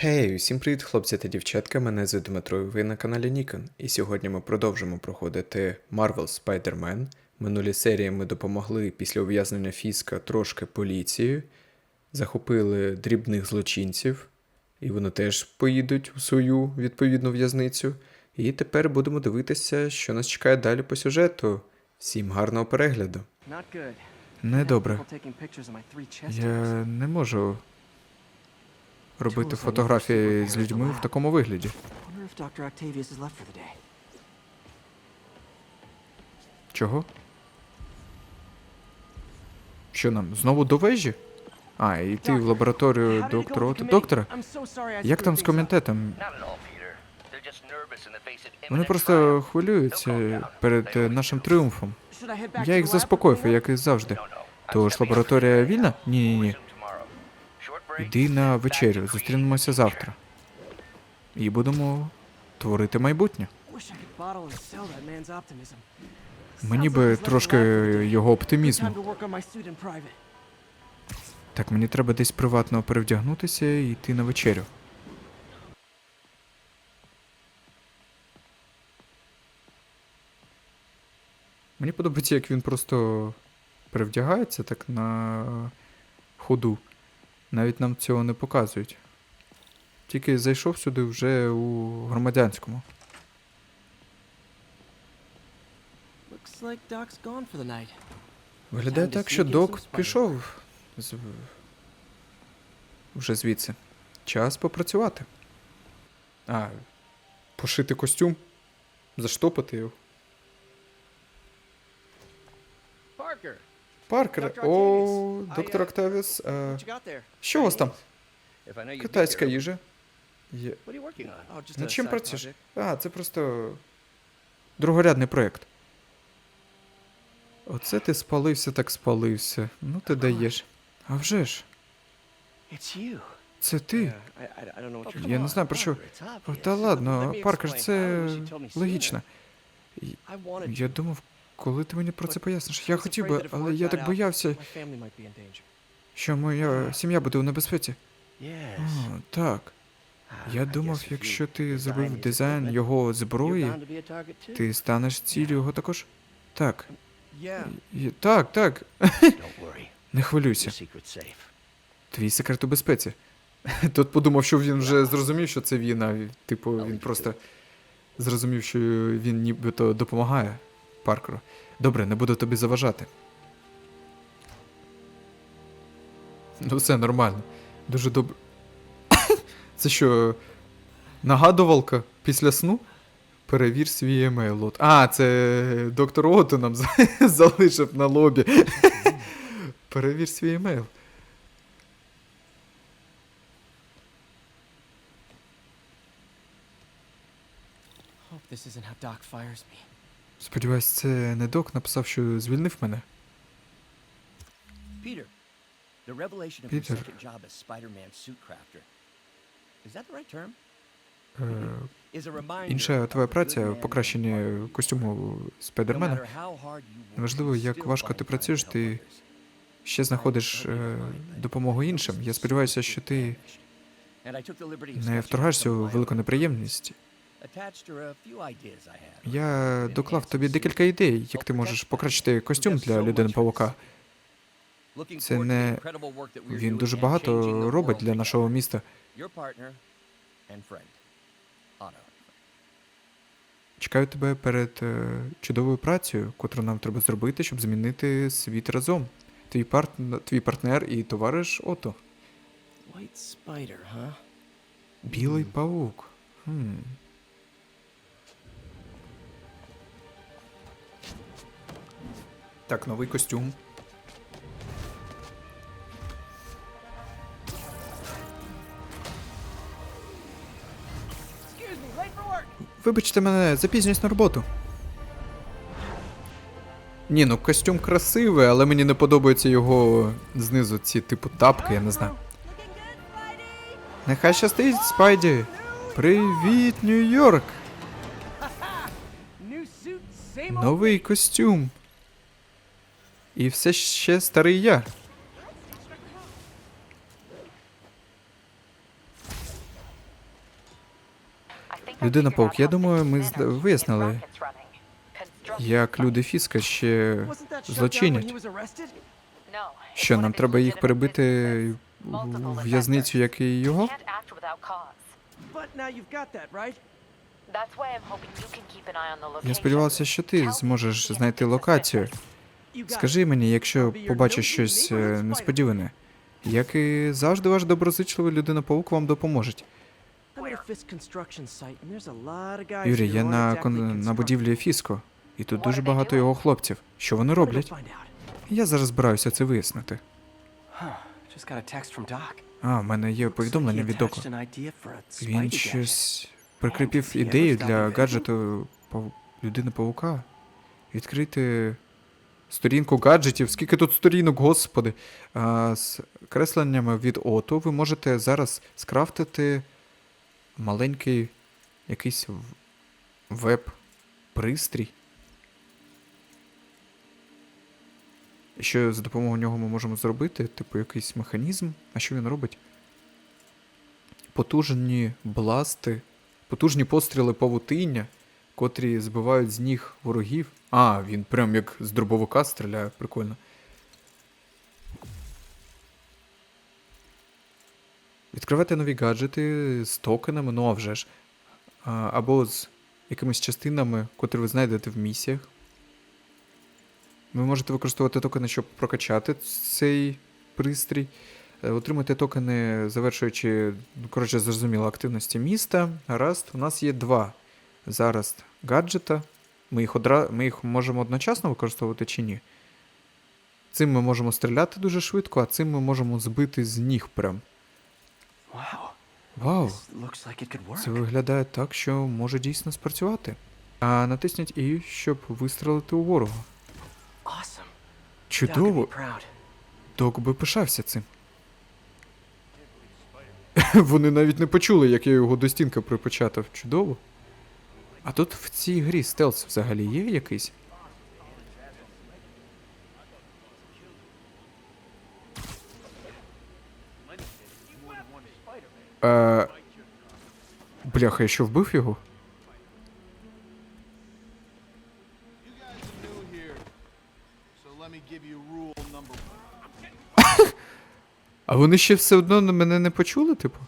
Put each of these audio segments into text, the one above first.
Хей, усім привіт, хлопці та дівчатка. Мене звати Дмитро, і ви на каналі Nikon. І сьогодні ми продовжимо проходити Marvel Spider-Man. Минулі серії ми допомогли після ув'язнення Фіска трошки поліції, захопили дрібних злочинців, і вони теж поїдуть у свою відповідну в'язницю. І тепер будемо дивитися, що нас чекає далі по сюжету. Всім гарного перегляду. Недобре. Я не можу робити фотографії з людьми в такому вигляді. Чого? Що нам? Знову до вежі? А, йти в лабораторію доктора. with Доктора, як там з комітетом? Вони просто хвилюються перед нашим тріумфом. Я їх заспокоїв, як і завжди. Тож лабораторія вільна? Ні, ні, ні. Йди на вечерю, зустрінемося завтра. І будемо творити майбутнє. Мені би трошки його оптимізму. Так, мені треба десь приватно перевдягнутися і йти на вечерю. Мені подобається, як він просто перевдягається так на ходу. Навіть нам цього не показують. Тільки зайшов сюди вже у громадянському. Виглядає так, що док пішов з... вже звідси. Час попрацювати. А, пошити костюм, заштопати його. Паркер, о, доктор а, got there? Що у вас там? Китайська їжа. Є. Oh, Над чим працюєш? А, це просто другорядний проєкт. Оце ти спалився, так спалився. Ну ти даєш. А вже ж, це ти. Я не знаю про що. Та ладно, Паркер, це логічно. Я думав, коли ти мені про це поясниш. Я хотів би, але я так боявся, що моя сім'я буде у небезпеці. О, так. Ah, Я думав, якщо ти зробив дизайн його зброї, ти станеш ціллю його також? Так. І- Так, так. Не хвилюйся. Твій секрет у безпеці. Тут подумав, що він вже зрозумів, що це він, а типу він просто зрозумів, що він нібито допомагає Паркеру. Добре, не буду тобі заважати. Ну, все нормально. Дуже добре. Це що, нагадувалка після сну? Перевір свій емейл. А, це доктор Ото нам залишив на лобі. Перевір свій емейл. Hope this isn't how Doc fires me. Сподіваюсь, це не док написав, що звільнив мене. Е, reminder інша твоя праця are. костюму Спайдермена. Неважливо, як важко ти працюєш, ти ще знаходиш е, допомогу іншим. Я сподіваюся, що ти не вторгаєшся у велику неприємність. Я доклав тобі декілька ідей, як ти можеш покращити костюм для людини павука. Це не він дуже багато робить для нашого міста. Чекаю тебе перед е, чудовою працею, котру нам треба зробити, щоб змінити світ разом. Твій парт... твій партнер і товариш Ото. Білий павук. Хм. Так, новий костюм. Вибачте мене, запізнююсь на роботу. Ні, ну костюм красивий, але мені не подобаються його знизу ці типу тапки, я не знаю. Нехай щастить, Спайді. Привіт, Нью-Йорк! Новий костюм. І все ще старий я. Людина паук, я думаю, ми вияснили, як люди Фіска ще злочинять. Що нам треба їх перебити в в'язницю, як і його? Я сподівався, що ти зможеш знайти локацію. Скажи мені, якщо побачиш щось е, несподіване. Як і завжди, ваш доброзичливий людина паук вам допоможе. Юрій, я на, кон- на будівлі Фіско, і тут дуже багато його хлопців. Що вони роблять? Я зараз збираюся це вияснити. А, в мене є повідомлення від a Він щось прикріпив ідею для гаджету пав... людини павука. Відкрити сторінку гаджетів. Скільки тут сторінок, господи. А, з кресленнями від ОТО ви можете зараз скрафтити маленький якийсь веб-пристрій. І Що за допомогою нього ми можемо зробити? Типу якийсь механізм. А що він робить? потужні бласти, потужні постріли павутиння, котрі збивають з ніг ворогів. А, він прям як з дробовика стріляє, прикольно. Відкривати нові гаджети з токенами, ну а вже ж. Або з якимись частинами, котрі ви знайдете в місіях. Ви можете використовувати токени, щоб прокачати цей пристрій. Е, Отримати токени, завершуючи, ну, коротше, зрозуміло, активності міста. Гаразд, у нас є два зараз гаджета. Ми їх, одра... ми їх можемо одночасно використовувати чи ні? Цим ми можемо стріляти дуже швидко, а цим ми можемо збити з ніг прям. Вау! Work. Це виглядає так, що може дійсно спрацювати. А натисніть І, щоб вистрелити у ворога. Чудово! Док би пишався цим. Вони навіть не почули, як я його до стінки припечатав. Чудово. А тут в цій грі стелс взагалі є якийсь? Е... Бляха, я що вбив його? А вони ще все одно мене не почули, типу?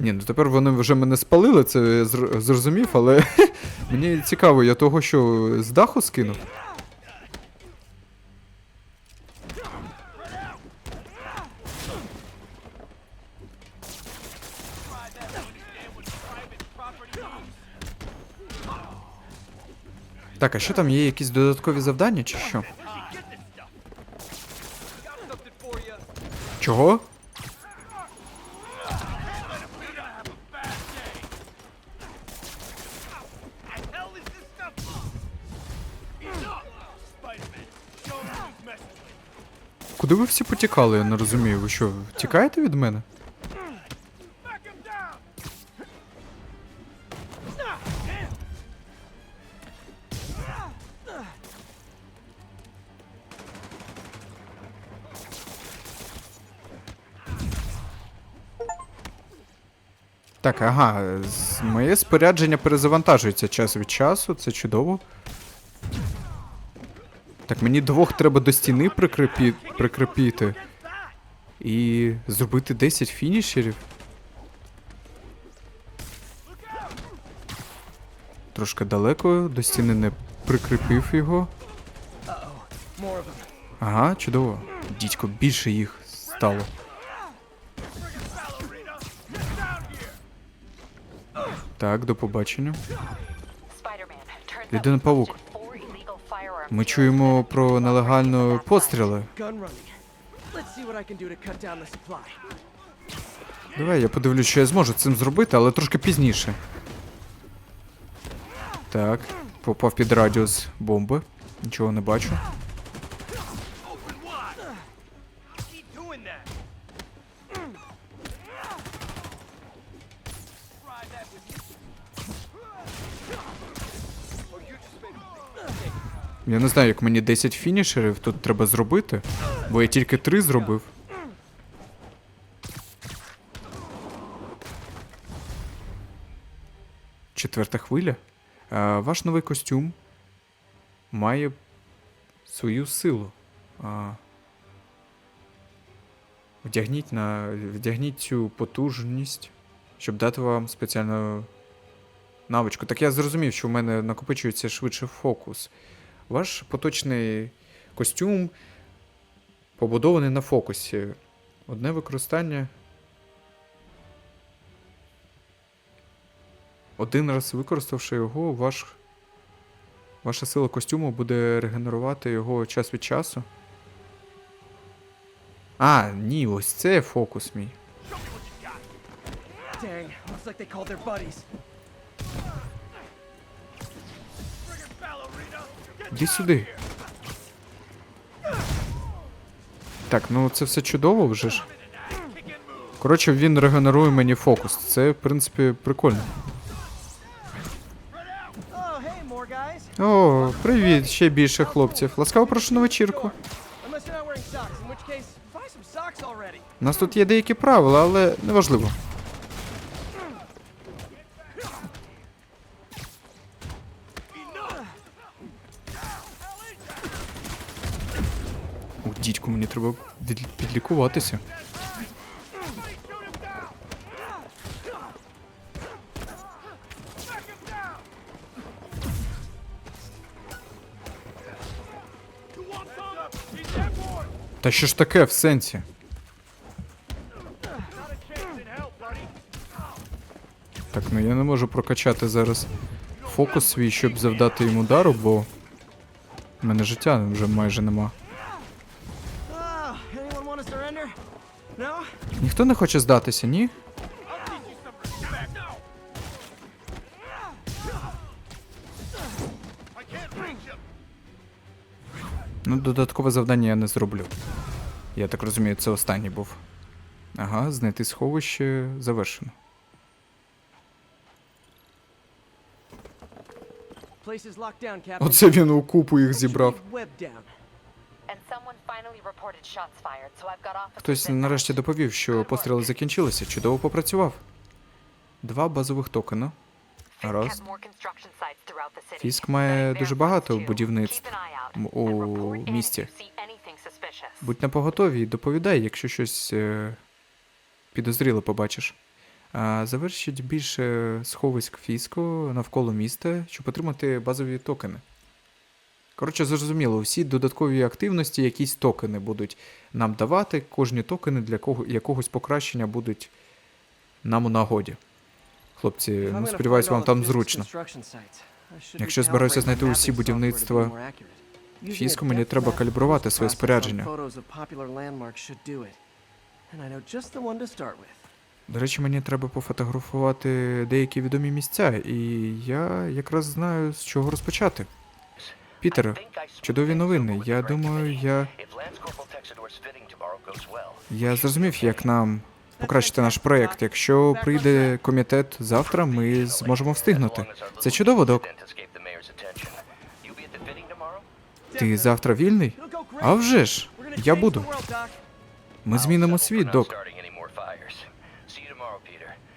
Ні, ну тепер вони вже мене спалили, це я зр- зрозумів, але мені цікаво, я того, що з даху скинув. Так, а що там є якісь додаткові завдання чи що? Чого? Куди ви всі потікали, я не розумію. Ви що, тікаєте від мене? Так, ага, моє спорядження перезавантажується час від часу, це чудово. Так, мені двох треба до стіни прикрепі... прикрепіти. І зробити 10 фінішерів. Трошки далеко, до стіни не прикріпив його. Ага, чудово. Дідько, більше їх стало. Так, до побачення. Людина павук. Ми чуємо про нелегальні постріли. Давай я подивлюсь, що я зможу цим зробити, але трошки пізніше. Так, попав під радіус бомби. Нічого не бачу. Я не знаю, як мені 10 фінішерів тут треба зробити, бо я тільки 3 зробив. Четверта хвиля. А, Ваш новий костюм має свою силу. А, Вдягніть на. Вдягніть цю потужність, щоб дати вам спеціальну навичку. Так я зрозумів, що в мене накопичується швидше фокус. Ваш поточний костюм побудований на фокусі. Одне використання. Один раз використавши його, ваш, ваша сила костюму буде регенерувати його час від часу. А, ні, ось це фокус мій. Іди сюди. Так, ну це все чудово вже ж. Коротше, він регенерує мені фокус. Це, в принципі, прикольно. О, привіт, ще більше хлопців. Ласкаво прошу на вечірку. У нас тут є деякі правила, але неважливо. Дідьку, мені треба від- підлікуватися. Та що ж таке в сенсі? Так, ну я не можу прокачати зараз фокус свій, щоб завдати йому удару, бо в мене життя вже майже нема. Ніхто не хоче здатися, ні? Ну, додаткове завдання я не зроблю. Я так розумію, це останній був. Ага, знайти сховище завершено. Оце він у купу їх зібрав. Хтось нарешті доповів, що постріли закінчилися. Чудово попрацював. Два базових токена. Раз. Фіск має дуже багато будівництв у місті. Будь на поготові і доповідай, якщо щось е, підозріле побачиш. Завершіть більше сховиськ фіско навколо міста, щоб отримати базові токени. Коротше, зрозуміло, всі додаткові активності, якісь токени будуть нам давати. Кожні токени для кого, якогось покращення будуть нам у нагоді. Хлопці, ну find вам там зручно. Якщо збираюся знайти усі будівництва Фіску, мені треба калібрувати своє спорядження. До речі, мені треба пофотографувати деякі відомі місця, і я якраз знаю, з чого розпочати. Пітер, чудові новини. Я думаю, я. Я зрозумів, як нам покращити наш проєкт. Якщо прийде комітет завтра, ми зможемо встигнути. Це чудово, док. Ти завтра вільний? А вже ж, я буду. Ми змінимо світ, док.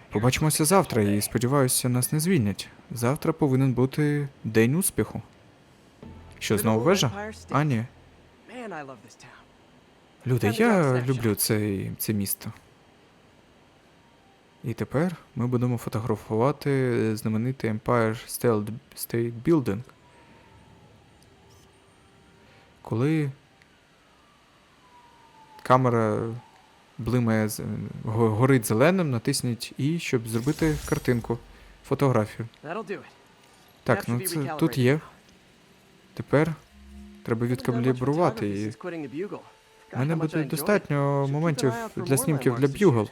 Побачимося завтра і сподіваюся, нас не звільнять. Завтра повинен бути день успіху. Що, знову вежа? А, ні. Люди, я люблю цей, це місто. І тепер ми будемо фотографувати знаменитий Empire State Building. Коли камера блимає, горить зеленим, натисніть І, щоб зробити картинку, фотографію. Так, ну це тут є. Тепер треба відкалібрувати Bugle. У мене буде достатньо моментів для снімків для. Б'югл.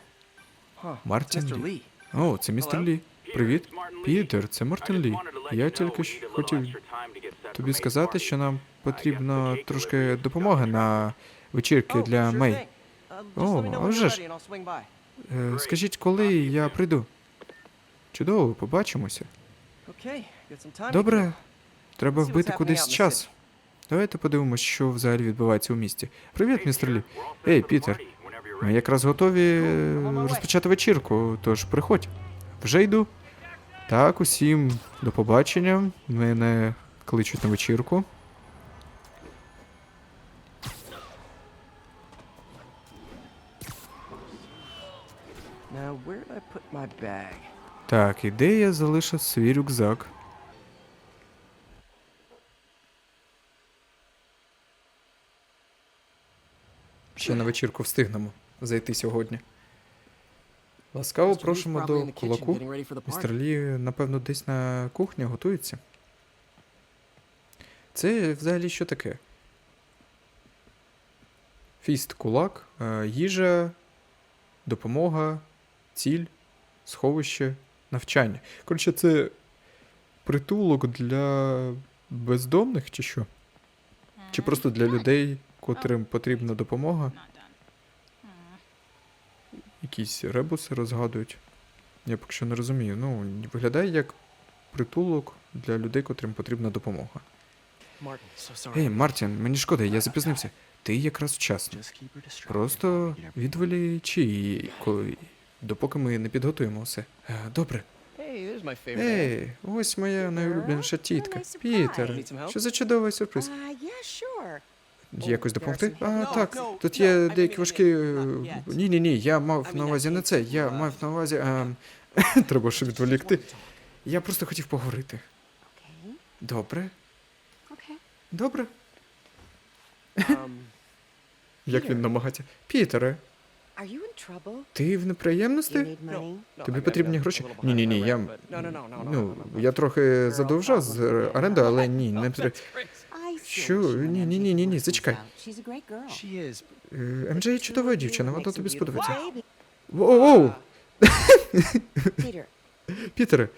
Мартін Лі. О, це містер Лі. Привіт. Пітер, це Мартин Лі. Я тільки ж хотів тобі сказати, що нам потрібно трошки допомоги на вечірки Oh, для Мей. just О, а вже ж. Е, Скажіть, коли я прийду? Чудово, побачимося. Добре, треба вбити кудись час. Давайте подивимось, що взагалі відбувається у місті. Привіт, містер Лі. Ей, Пітер. Ми якраз готові е, розпочати вечірку, тож приходь. Вже йду. Так, усім до побачення. Мене кличуть на вечірку. Так, і де я залишив свій рюкзак? Ще на вечірку встигнемо зайти сьогодні. Ласкаво. Просимо до кулаку. Містер. Лі, напевно, десь на кухні готується. Це взагалі що таке? Фіст кулак, е, їжа, допомога, ціль, сховище, навчання. Коротше, це притулок для бездомних чи що? Чи просто для людей, котрим потрібна допомога? Якісь ребуси розгадують. Я поки що не розумію. Ну, виглядає як притулок для людей, котрим потрібна допомога. Ей, Мартін, мені шкода, я запізнився. Ти якраз вчасно. Просто відволічи її, коли... допоки ми не підготуємо все. Е, Добре. Ей, ось моя найулюбленіша тітка. Пітер, що за чудовий сюрприз. Uh. Якось допомогти? А, так, тут є деякі важкі. Ні, ні, ні, я мав на увазі не це. Я uh, мав на увазі. ем, Треба ще відволікти. Я просто хотів поговорити. Добре, добре. Um, Як він намагається. Пітере, ти в неприємності? Тобі потрібні гроші? Ні, ні, ні, я. Ну, я трохи задовжав з оренду, але ні, не потрібно. Що? Ні, ні, ні, ні, ні, зачекай. Е, МДЖ чудова дівчина, вона тобі сподобається. beautiful baby. Оу! Пітере,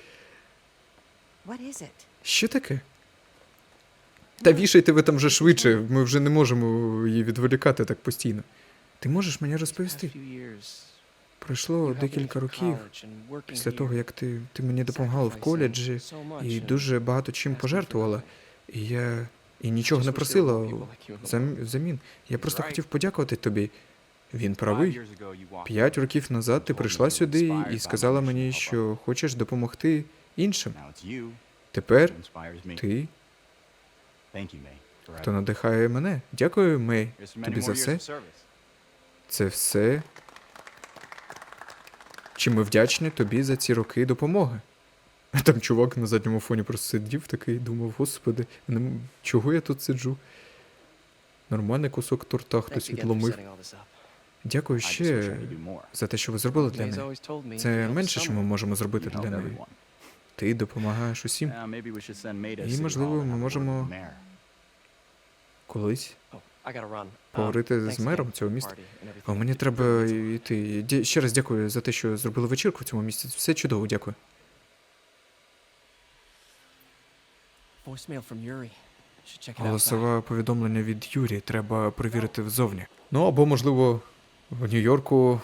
що таке? Та вішайте ви там вже швидше, ми вже не можемо її відволікати так постійно. Ти можеш мені розповісти? Пройшло декілька років після того, як ти, ти мені допомагала в коледжі і дуже багато чим пожертвувала. І я і нічого не просила взамін. Я просто хотів подякувати тобі. Він правий. П'ять років назад ти прийшла сюди і сказала мені, що хочеш допомогти іншим. Тепер ти, хто надихає мене. Дякую, Мей. Тобі за все. Це все. Чи ми вдячні тобі за ці роки допомоги? Там чувак на задньому фоні просто сидів такий, думав, господи, чого я тут сиджу? Нормальний кусок торта хтось відломив. Дякую ще за те, що ви зробили для неї. Це менше, що ми можемо зробити для неї. Ти допомагаєш усім. І, можливо, ми можемо-. Колись. Oh. Um, Поговорити з мером цього міста. А мені треба йти. Ще раз дякую за те, що зробили вечірку в цьому місці. Все чудово, дякую. Голосове повідомлення від Юрі треба перевірити взовні. Ну або, можливо, в Нью-Йорку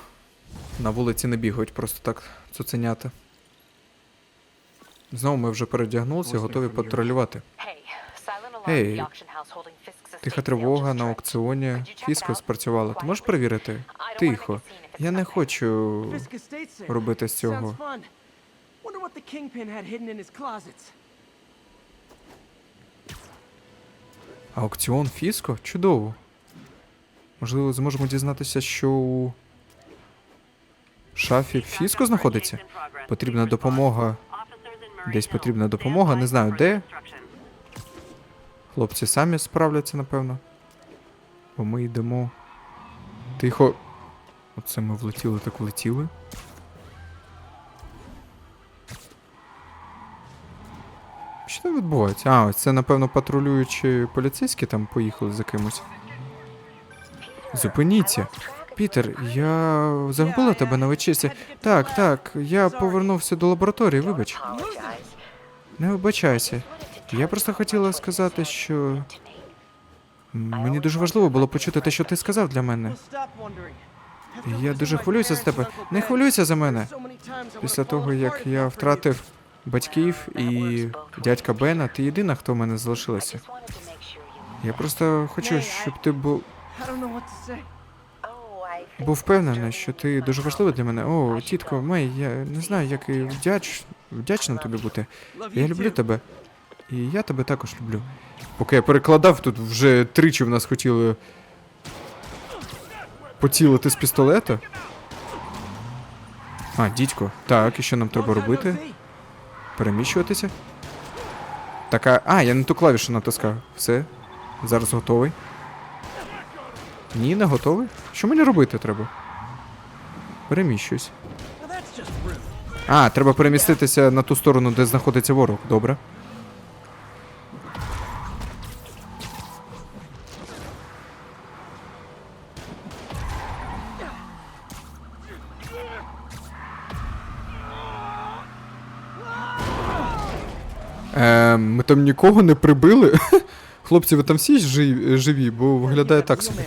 на вулиці не бігають просто так цуценята. Знову ми вже передягнулися, готові патрулювати. Hey, silent alarm Hey, at the auction house holding Fisk's estate Тиха тривога на аукціоні Фіско спрацювала. Ти можеш перевірити? Тихо. Я не хочу робити з цього. Аукціон Фіско? Чудово. Можливо, зможемо дізнатися, що у шафі Фіско знаходиться? Потрібна допомога. Десь потрібна допомога, не знаю де. Хлопці самі справляться, напевно. Бо ми йдемо. Тихо. Оце ми влетіли, так влетіли. Що там відбувається? А, це, напевно, патрулюючі поліцейські там поїхали за кимось. Зупиніться. Пітер, я загубила тебе на вечірці. Так, так, я повернувся до лабораторії, вибач. Не вибачайся. Я просто хотіла сказати, що мені дуже важливо було почути те, що ти сказав для мене. Я дуже хвилююся за тебе. Не хвилюйся за мене. Після того, як я втратив батьків і дядька Бена, ти єдина, хто в мене залишилася. Я просто хочу, щоб ти був. був впевнений, що ти дуже важлива для мене. О, тітко, Мей, я не знаю, як і вдяч... вдячна тобі бути. Я люблю тебе. І я тебе також люблю. Поки я перекладав, тут вже тричі в нас хотіли поцілити з пістолета. А, дідько. Так, і що нам треба робити? Переміщуватися? Така. А, я не ту клавішу натискав. Все. Зараз готовий. Ні, не готовий. Що мені робити треба? Переміщуюсь. А, треба переміститися на ту сторону, де знаходиться ворог. Добре. Ем, ми там нікого не прибили. Хлопці, ви там всі жи- живі, бо виглядає так собі.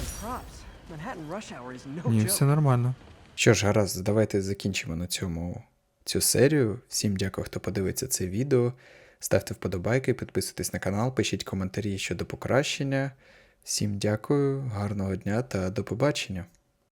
Ні, все нормально. Що ж, гаразд, давайте закінчимо на цьому цю серію. Всім дякую, хто подивиться це відео. Ставте вподобайки, підписуйтесь на канал, пишіть коментарі щодо покращення. Всім дякую, гарного дня та до побачення.